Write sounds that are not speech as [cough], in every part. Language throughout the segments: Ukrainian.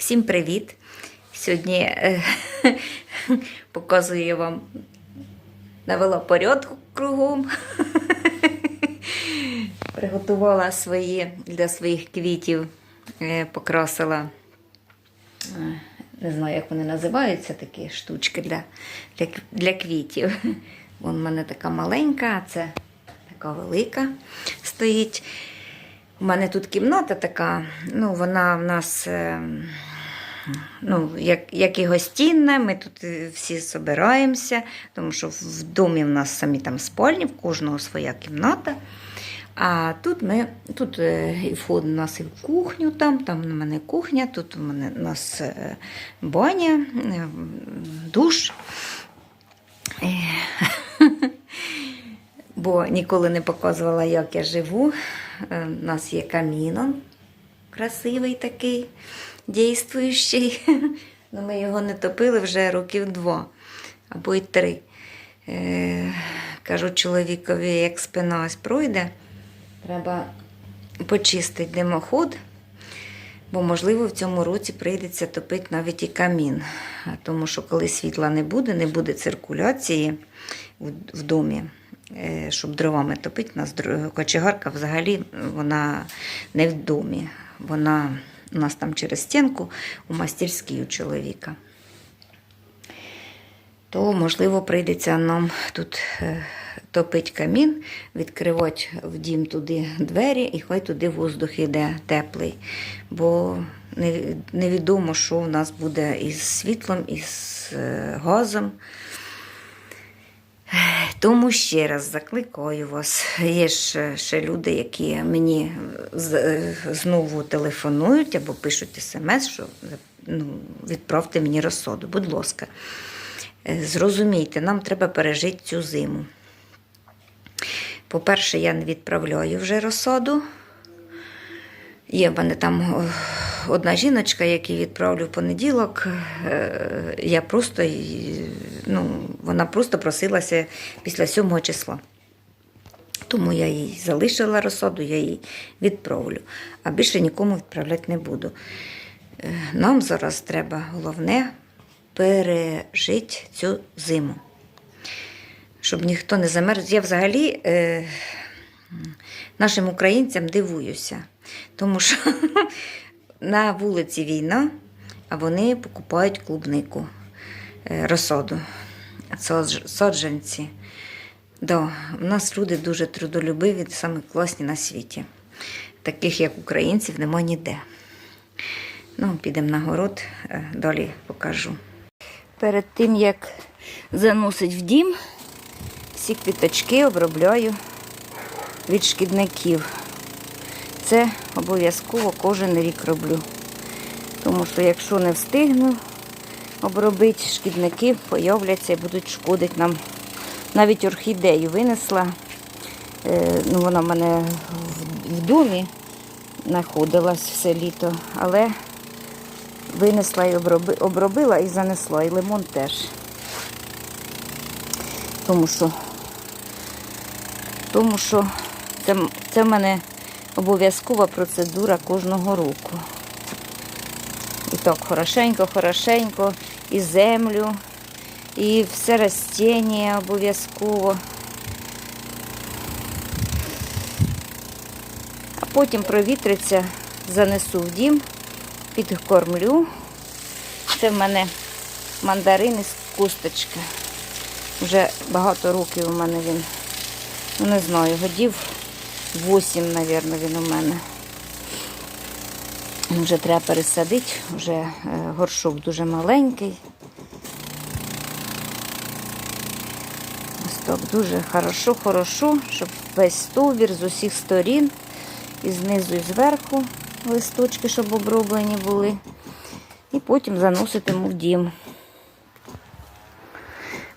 Всім привіт! Сьогодні е, [laughs] показую вам навела порядку кругом. [laughs] Приготувала свої для своїх квітів, е, покрасила, е, не знаю, як вони називаються, такі штучки для, для, для квітів. [laughs] Вон в мене така маленька, а це така велика стоїть. У мене тут кімната така, ну, вона в нас. е, Ну, як, як і гостінна, ми тут е, всі збираємося, тому що в домі в нас самі там спальні, в кожного своя кімната. А тут ми тут е, і вход у нас і в кухню, там, там у мене кухня, тут у мене у нас е, баня, душ. [laughs] Бо ніколи не показувала, як я живу. У нас є камінон красивий такий, дійствуючий. [laughs] Ну, ми його не топили вже років два або й три. Е, кажу чоловікові, як спина ось пройде, треба почистити димоход, бо, можливо, в цьому році прийдеться топити навіть і камін. Тому що коли світла не буде, не буде циркуляції в, в домі. е, Щоб дровами топити, нас кочегарка взагалі вона не в домі. Вона у нас там через стінку у мастерській у чоловіка. То, можливо, прийдеться нам тут е, топити камін, відкривати в дім туди двері, і хай туди воздух йде теплий. Бо невідомо, що в нас буде із світлом, із е, газом. Тому ще раз закликаю вас. Є ж ще люди, які мені знову телефонують або пишуть смс, що ну, відправте мені розсоду. Будь ласка, Е, зрозумійте, нам треба пережити цю зиму. По-перше, я не відправляю вже розсоду. Є в мене там о, одна жіночка, яку відправлю в понеділок. Е, Я просто, ну, вона просто просилася після 7 числа. Тому я їй залишила розсаду, я їй відправлю. А більше нікому відправляти не буду. Е, Нам зараз треба головне пережити цю зиму. Щоб ніхто не замерз. Я взагалі е, нашим українцям дивуюся, тому що [laughs] на вулиці війна, а вони покупають клубнику, е, розсаду, содж- Да, у нас люди дуже трудолюбиві, саме класні на світі. Таких, як українців, нема ніде. Ну, підемо на город, е, далі покажу. Перед тим, як заносить в дім, всі квіточки обробляю від шкідників. Це обов'язково кожен рік роблю. Тому що якщо не встигну обробити, шкідники появляться і будуть шкодити нам. Навіть орхідею винесла. Е, Ну, вона в мене в- домі знаходилась все літо, але винесла і обробила і занесла, і лимон теж. Тому що, тому що це в мене обов'язкова процедура кожного року. І так, хорошенько, хорошенько, і землю, і все растіння обов'язково. А потім провітриться, занесу в дім, підкормлю. Це в мене мандарини з кусточки. Вже багато років у мене він, ну не знаю, годів 8, мабуть, він у мене. Вже треба пересадити, вже е, горшок дуже маленький. Так дуже хорошо, хорошо, щоб весь стовбір з усіх сторін, і знизу, і зверху листочки, щоб оброблені були. І потім заноситиму в дім.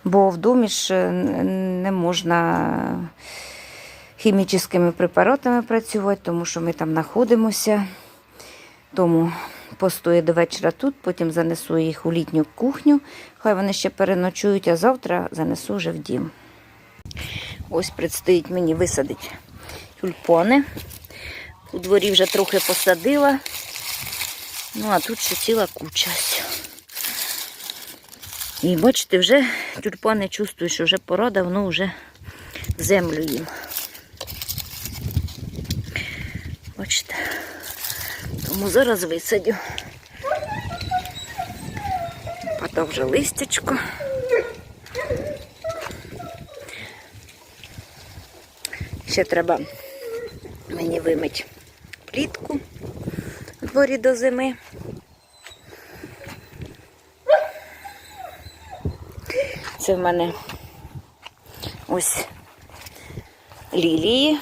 Бо в домі ж е, не можна хімічними препаратами працювати, тому що ми там знаходимося. Тому постою до вечора тут, потім занесу їх у літню кухню. Хай вони ще переночують, а завтра занесу вже в дім. Ось предстоїть мені висадити тюльпани. У дворі вже трохи посадила. Ну, а тут ще ціла куча. І бачите, вже тюльпани чувствують, що вже пора давно вже землю їм. Бачите. Тому зараз висадю. Падав вже листячко. Ще треба мені вимити плітку в дворі до зими. Це в мене ось лілії,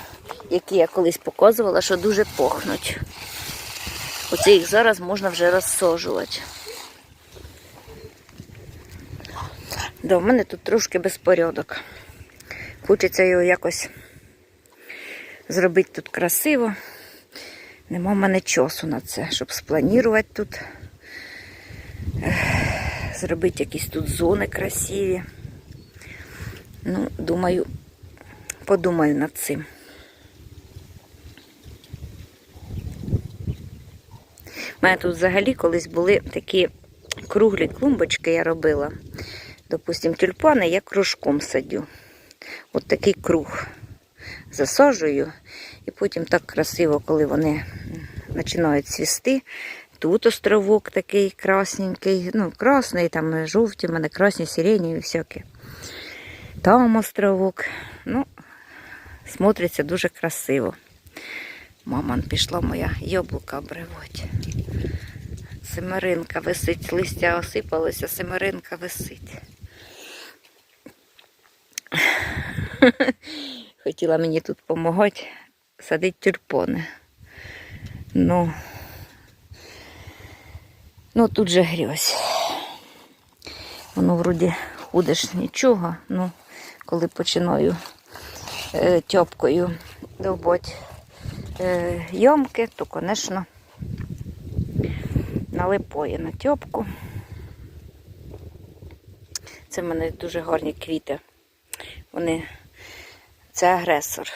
які я колись показувала, що дуже пахнуть. Оце їх зараз можна вже розсаджувати. Да, в мене тут трошки безпорядок. Хочеться його якось зробити тут красиво. Нема в мене часу на це, щоб спланувати тут. Зробити якісь тут зони красиві. Ну, думаю, подумаю над цим. У мене тут взагалі колись були такі круглі клумбочки, я робила. Допустим, тюльпани я кружком садю. От такий круг засаджую. І потім так красиво, коли вони починають цвісти. Тут островок такий красненький, ну, красний, там жовті, в мене красні, сирені і всякі. Там островок. Ну, смотриться дуже красиво. Мама пішла моя яблука обривати. Семеринка висить, листя осипалося, семеринка висить. [laughs] Хотіла мені тут допомагати садити тюльпони. Ну, ну тут же грязь. Воно вроді ходиш нічого, ну коли починаю е, тьопкою довбати е, йомки, то, звісно, налипає на тьопку. Це в мене дуже гарні квіти. Вони це агресор.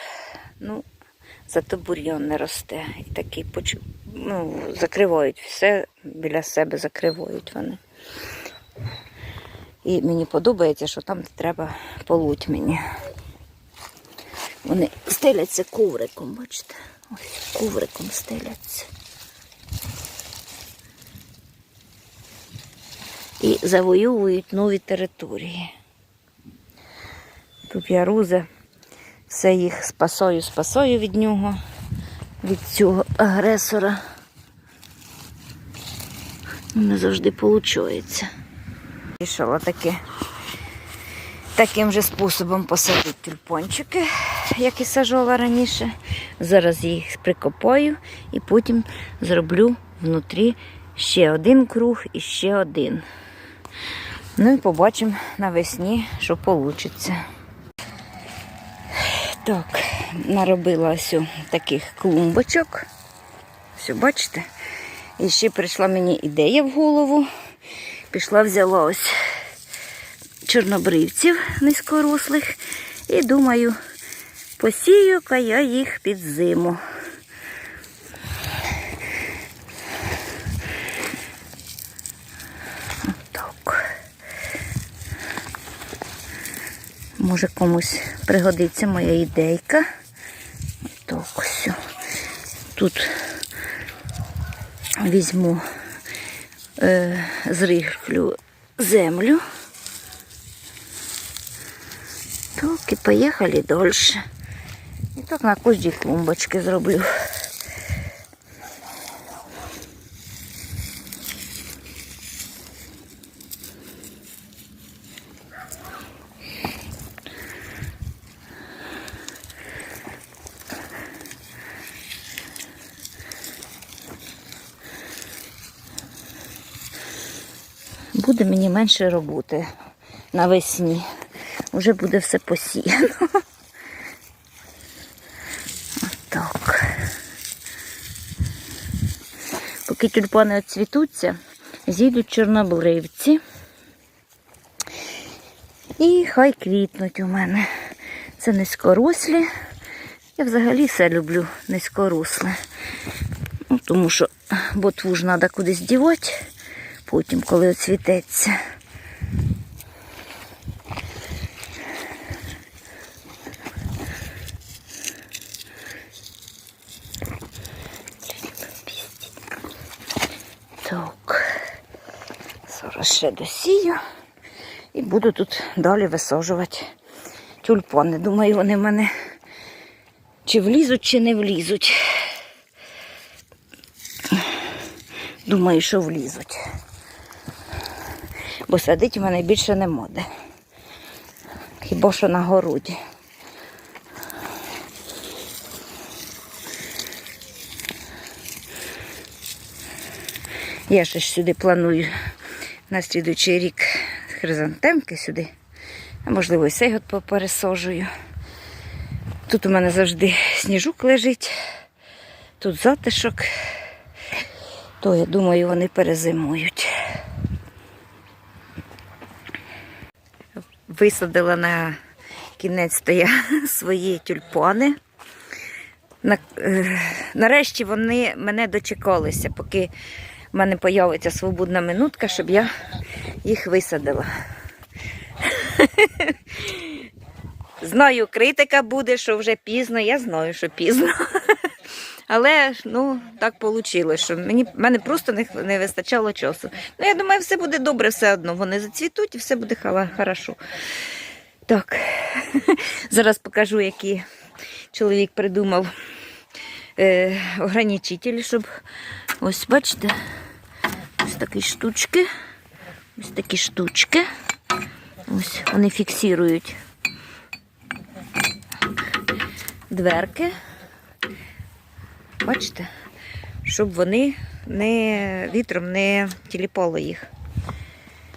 Ну, зато бур'ян не росте. І такий поч... ну, закривають все біля себе, закривають вони. І мені подобається, що там треба полуть мені. Вони стеляться ковриком, бачите? Ось ковриком стеляться. І завоюють нові території. Тут я рузе, все їх спасаю, спасаю від нього, від цього агресора. Не завжди виходить. Рішила таки таким же способом посадити тюльпончики, як і сажала раніше. Зараз їх прикопаю і потім зроблю внутрі ще один круг і ще один. Ну і побачимо навесні, що вийде. Так, наробила ось таких клумбочок. Все, бачите? І ще прийшла мені ідея в голову. Пішла, взяла ось чорнобривців низькорослих. І думаю, посію-ка я їх під зиму. Так. Може комусь пригодиться моя ідейка. Так, все. Тут візьму, е, зрихлю землю. Так, і поїхали далі. І так на кожній клумбочці зроблю. Буде мені менше роботи навесні. Уже буде все посіяно. Поки тюльпани оцвітуться, зійдуть чорнобривці. І хай квітнуть у мене. Це низькорослі. Я взагалі все люблю низькоросле. Ну, тому що ботву ж треба кудись дівати, потім, коли оцвітеться. Так, зараз ще досію і буду тут далі висаджувати тюльпани. Думаю, вони в мене чи влізуть, чи не влізуть. Думаю, що влізуть. Бо садить в мене більше не моде. Хіба що на городі. Я ще сюди планую на слідуючий рік хризантемки сюди. А можливо, і цей год попересожую. Тут у мене завжди сніжок лежить, тут затишок, то я думаю, вони перезимують. Висадила на кінець то я [laughs] свої тюльпани. Е, нарешті вони мене дочекалися, поки в мене появиться свободна минутка, щоб я їх висадила. [laughs] Знаю, критика буде, що вже пізно, я знаю, що пізно. [laughs] Але ну, так вийшло, що мені, мене просто не, не вистачало часу. Ну, я думаю, все буде добре все одно. Вони зацвітуть і все буде хорошо. Так, [laughs] зараз покажу, які чоловік придумав е, ограничителі, щоб ось бачите, такі штучки. Ось такі штучки. Ось вони фіксують дверки. Бачите? Щоб вони не вітром не тіліпало їх.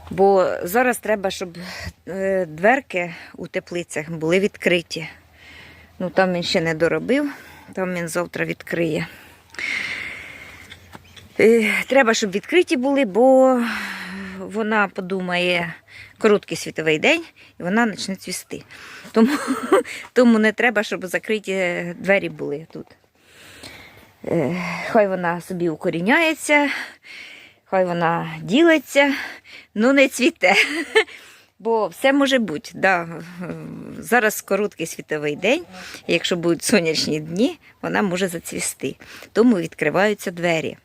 Бо зараз треба, щоб е, дверки у теплицях були відкриті. Ну, там він ще не доробив, там він завтра відкриє. Е, Треба, щоб відкриті були, бо вона подумає короткий світовий день і вона почне цвісти. Тому, [laughs] тому не треба, щоб закриті двері були тут. Е, Хай вона собі укоріняється, хай вона ділиться, ну не цвіте. [laughs] Бо все може бути. Да. Зараз короткий світовий день, якщо будуть сонячні дні, вона може зацвісти. Тому відкриваються двері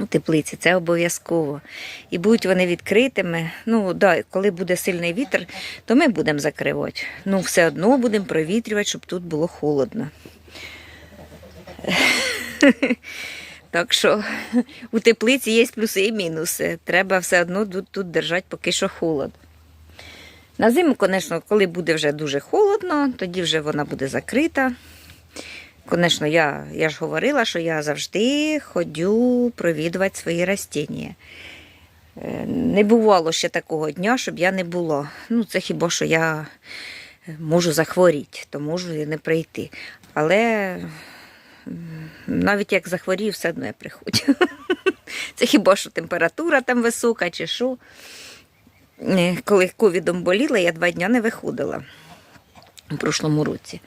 у теплиці, це обов'язково. І будуть вони відкритими. Ну, да, коли буде сильний вітер, то ми будемо закривати. Ну, все одно будемо провітрювати, щоб тут було холодно. [laughs] Так що у теплиці є плюси і мінуси. Треба все одно тут, тут держати поки що холод. На зиму, звісно, коли буде вже дуже холодно, тоді вже вона буде закрита. Звісно, я, я ж говорила, що я завжди ходю провідувати свої растіння. Е, Не бувало ще такого дня, щоб я не була. Ну, це хіба що я можу захворіти, то можу і не прийти. Але навіть як захворію, все одно я приходжу. [laughs] Це хіба що температура там висока чи що. Е, Коли ковідом боліла, я два дні не виходила у прошлому році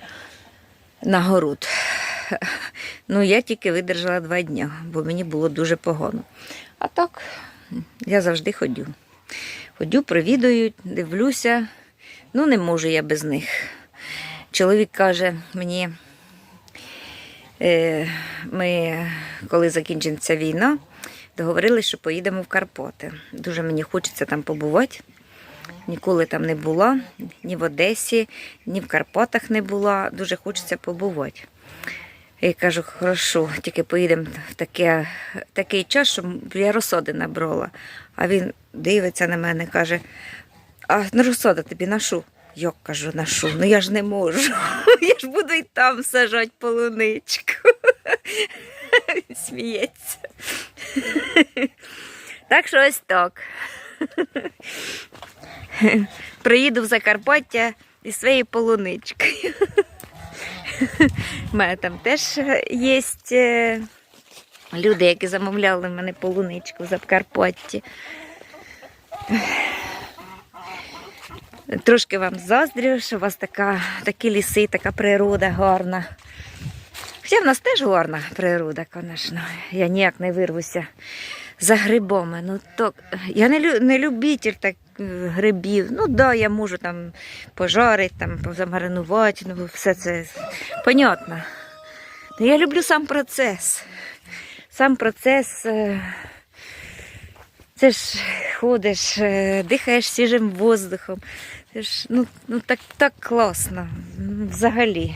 на город. [laughs] Ну, я тільки видержала два дні, бо мені було дуже погано. А так, я завжди ходю. Ходю, провідую, дивлюся. Ну, не можу я без них. Чоловік каже мені, е, ми, коли закінчиться війна, договорилися, що поїдемо в Карпати. Дуже мені хочеться там побувати. Ніколи там не була, ні в Одесі, ні в Карпатах не була. Дуже хочеться побувати. Я кажу, хорошо, тільки поїдемо в таке, такий час, щоб я розсоди набрала. А він дивиться на мене, каже, а на розсода тобі нашу? Я кажу, нашу, ну я ж не можу. [laughs] Я ж буду і там сажати полуничку. [laughs] Він Сміється. Так що ось так. Приїду в Закарпаття із своєю полуничкою. [laughs] У мене там теж є е, люди, які замовляли в мене полуничку в Закарпатті. Трошки вам заздрю, що у вас така, такі ліси, така природа гарна. Хоча в нас теж гарна природа, звісно. Я ніяк не вирвуся за грибами. Ну, то, я не, лю, не любитель так е, грибів. Ну да, я можу там пожарити, там, замаринувати, ну все це понятно. Ну, я люблю сам процес. Сам процес. е, Це ж ходиш, е, дихаєш свіжим воздухом. Це ж, ну, ну так, так класно. Взагалі.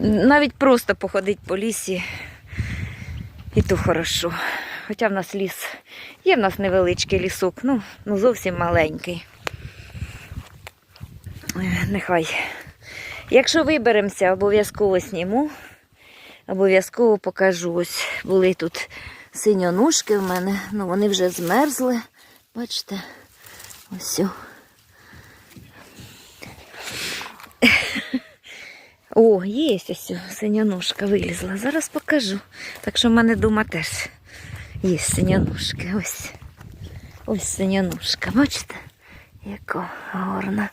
Навіть просто походити по лісі і то хорошо. Хоча в нас ліс, є в нас невеличкий лісок, ну, ну зовсім маленький. Е, Нехай. Якщо виберемося, обов'язково сніму. Обов'язково покажу. Ось були тут синьоножки в мене. Ну, вони вже змерзли. Бачите? Ось. о. Є ось синьоножка вилізла. Зараз покажу. Так що в мене вдома теж є синьоножки. Ось. Ось синьоножка. Бачите? Яка гарна.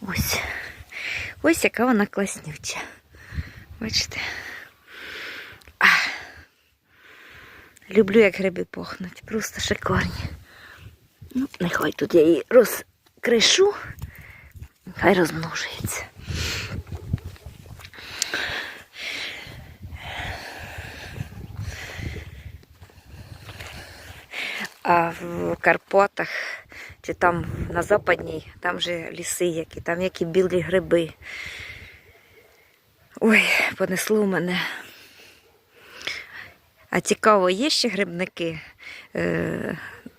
Ось. Ось яка вона класнюча. Бачите? А. Люблю, як гриби пахнуть. Просто шикарні. Ну, нехай тут я її розкришу, хай розмножується. А в Карпатах чи там на Западній, там же ліси які, там які білі гриби. Ой, понесло мене. А цікаво, є ще грибники?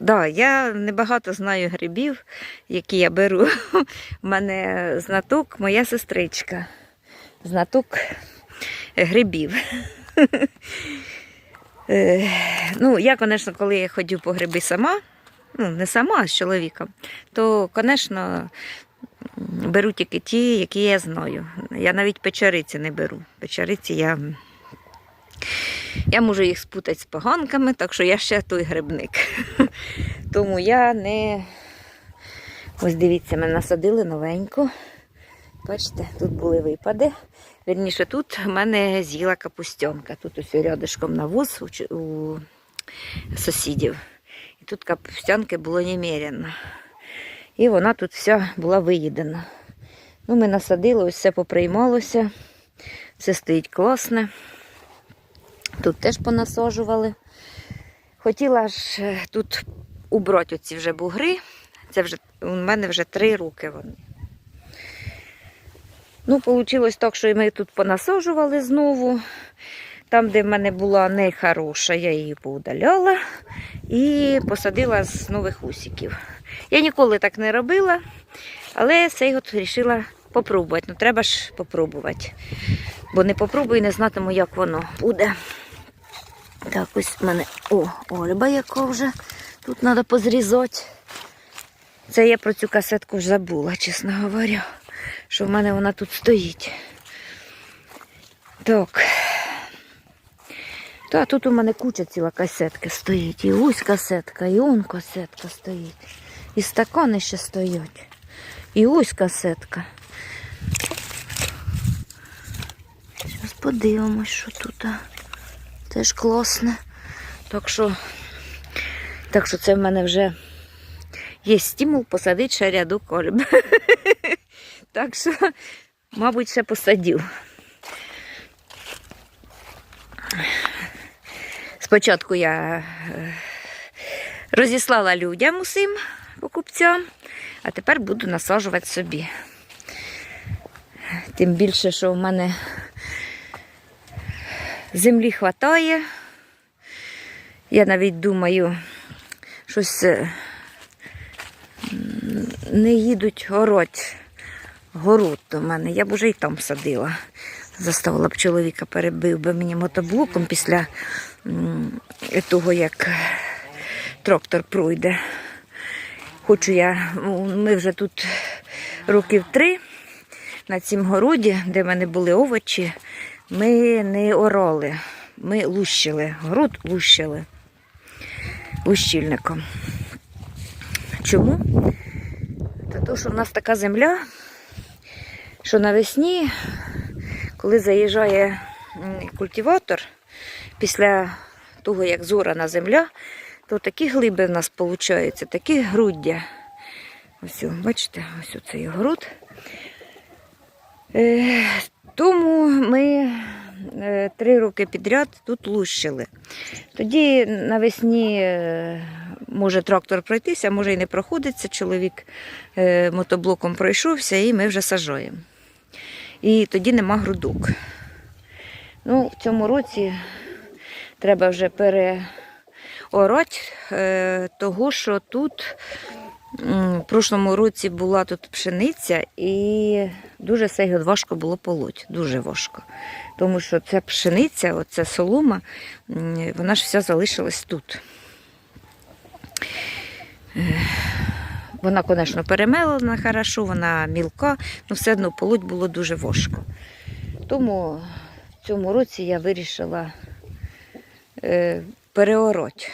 Да, я небагато знаю грибів, які я беру. У мене знаток, моя сестричка. Знаток грибів. Е, ну, я, звісно, коли я ходю по гриби сама, ну, не сама, а з чоловіком, то, звісно, беру тільки ті, які я знаю. Я навіть печериці не беру. Печериці я. Я можу їх спутати з поганками, так що я ще той грибник. [laughs] Тому я не. Ось дивіться, ми насадили новеньку. Бачите, тут були випади. Вірніше, тут в мене з'їла капустянка. Тут ось рядишком навоз у, у сусідів. І тут капустянки було немерено. І вона тут вся була виїдена. Ну, ми насадили, ось все поприймалося. Все стоїть класне. Тут теж понасаджували. Хотіла ж е, тут убрати оці вже бугри. Це вже у мене вже три роки вони. Ну, вийшло так, що ми тут понасаджували знову. Там, де в мене була нехороша, я її поудаляла і посадила з нових усиків. Я ніколи так не робила, але цей от вирішила попробувати. Ну, треба ж попробувати. Бо не попробую, не знатиму, як воно буде. Так, ось в мене о, ольба яка вже. Тут треба позрізати. Це я про цю касетку ж забула, чесно говоря, що в мене вона тут стоїть. Так. Та тут у мене куча ціла касетки стоїть. І ось касетка, і он касетка стоїть. І стакани ще стоять. І ось касетка. Зараз подивимось, що тут. Теж класне. Так що, так що це в мене вже є стимул посадити ще ряду кольб. [laughs] Так що, мабуть, ще посадів. Спочатку я е, розіслала людям усім покупцям, а тепер буду насаджувати собі. Тим більше, що в мене землі хватає. Я навіть думаю, щось е, не їдуть гороть. Город до мене. Я б уже і там садила. Заставила б чоловіка, перебив би мені мотоблоком після того, як трактор пройде. Хочу я, ми вже тут років три на цім городі, де в мене були овочі, ми не орали, ми лущили, город лущили. ущільником. Чому? Та то, що в нас така земля, що навесні, коли заїжджає культиватор, після того, як зорана земля, то такі глиби в нас получаються, такі груддя. Ось, бачите, ось цей груд. Тому ми е, три роки підряд тут лущили. Тоді навесні е, може трактор пройтися, може і не проходиться. Чоловік е, мотоблоком пройшовся і ми вже сажаємо. І тоді нема грудок. Ну, в цьому році треба вже переорати, того що тут в прошлому році була тут пшениця і дуже сей важко було полоть, дуже важко. Тому що ця пшениця, оця солома, вона ж вся залишилась тут. Вона, звісно, перемелена хорошо, вона мілка, але все одно полоть було дуже важко. Тому в цьому році я вирішила е, переороть.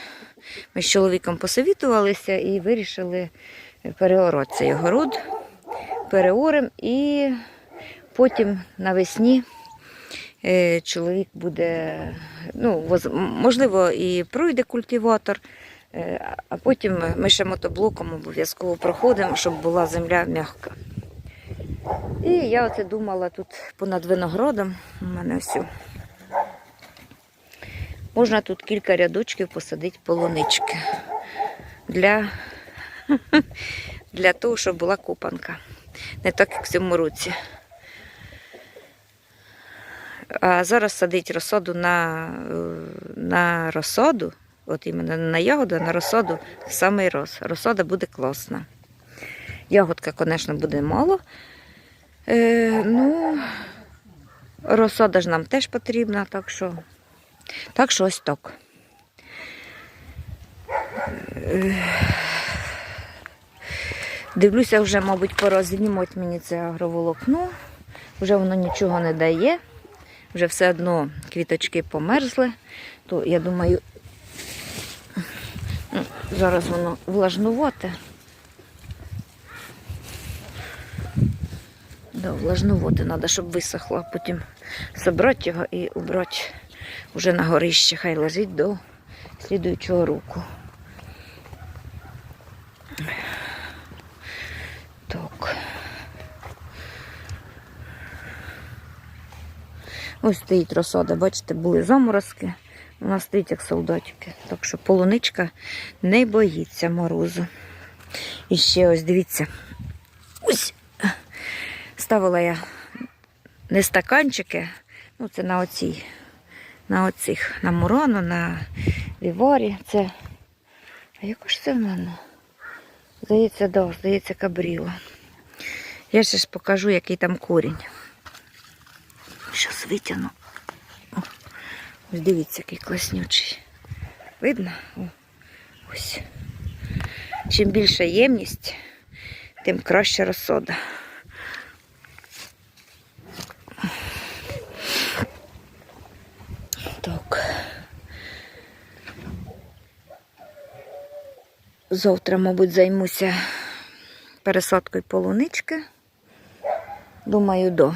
Ми з чоловіком посовітувалися і вирішили переороть цей огород, переорем і потім навесні е, чоловік буде, ну, можливо, і пройде культиватор, е, а потім ми ще мотоблоком обов'язково проходимо, щоб була земля м'яка. І я оце думала тут понад виноградом. У мене все. Можна тут кілька рядочків посадити полунички для, для того, щоб була купанка. Не так, як в цьому році. А зараз садить розсаду на, на розсаду, от іменно на ягоду, на розсаду в самий роз. Розсада буде класна. Ягодка, звісно, буде мало. Е, ну, розсада ж нам теж потрібна, так що, так що ось так. Дивлюся, вже, мабуть, пора знімати мені це агроволокно. Вже воно нічого не дає. Вже все одно квіточки померзли. То я думаю, зараз воно влажнувате. Да, влажнувати треба, щоб висохло, потім забрати його і убрати вже на горище. Хай лежить до слідуючого року. Так. Ось стоїть розсада, бачите, були заморозки. Вона стоїть як солдатики. Так що полуничка не боїться морозу. І ще ось дивіться. Ось ставила я не стаканчики, ну це на оцій, на оцих, на мурону, на віварі. Це. А яка ж це в мене? Здається, да, здається, кабріла. Я ще ж покажу, який там корінь. Щас витягну. Ось дивіться, який класнючий. Видно? О, ось. Чим більша ємність, тим краще розсода. Так. Завтра, мабуть, займуся пересадкою полунички. Думаю, до.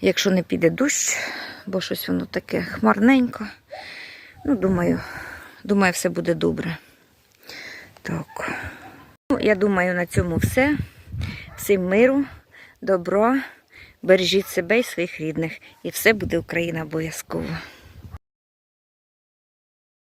Якщо не піде дощ, бо щось воно таке хмарненько. Ну, думаю, думаю, все буде добре. Так. Ну, я думаю, на цьому все. Всім миру, добра, бережіть себе і своїх рідних. І все буде Україна обов'язково.